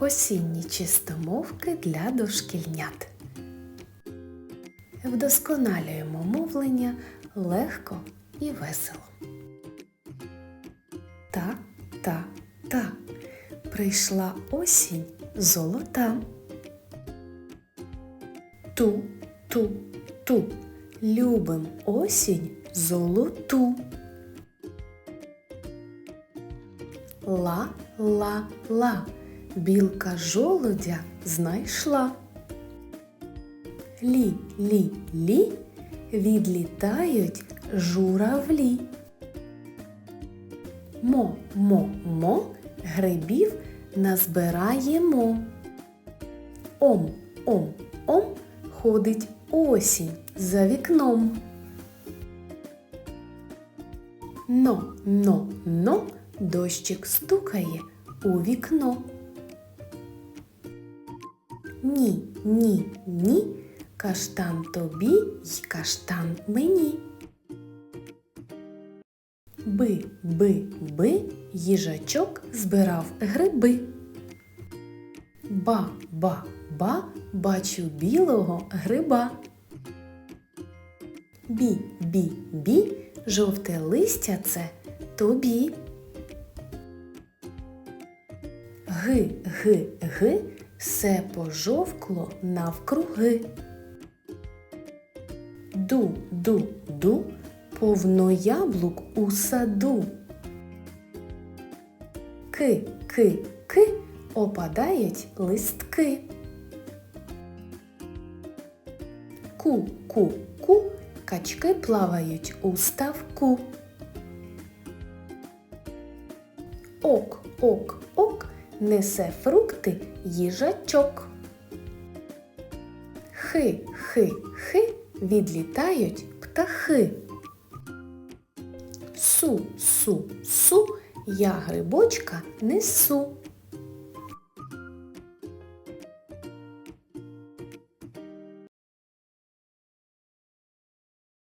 Осінні чистомовки для дошкільнят. Вдосконалюємо мовлення легко і весело. Та, та, та. Прийшла осінь золота. Ту, ту, ту. Любим осінь золоту. Ла, ла, ла. Білка жолудя знайшла. Лі, лі, лі. Відлітають журавлі. Мо, мо, мо. Грибів назбираємо. Ом, ом, ом. Ходить осінь за вікном. Но, но, но, дощик стукає у вікно. Ні, ні, ні, каштан тобі й каштан мені. Би, би, би, їжачок збирав гриби. Ба, ба, ба, бачу білого гриба. Бі, бі, бі, жовте листя це тобі. Ги, ги, ги, все пожовкло навкруги. Ду, ду, ду, повно яблук у саду. Ки, ки, ки, опадають листки. Ку, ку, ку, качки плавають у ставку. Ок, ок, ок, несе фрукти їжачок. Хи, хи, хи, відлітають птахи. Су, су, су, я грибочка несу.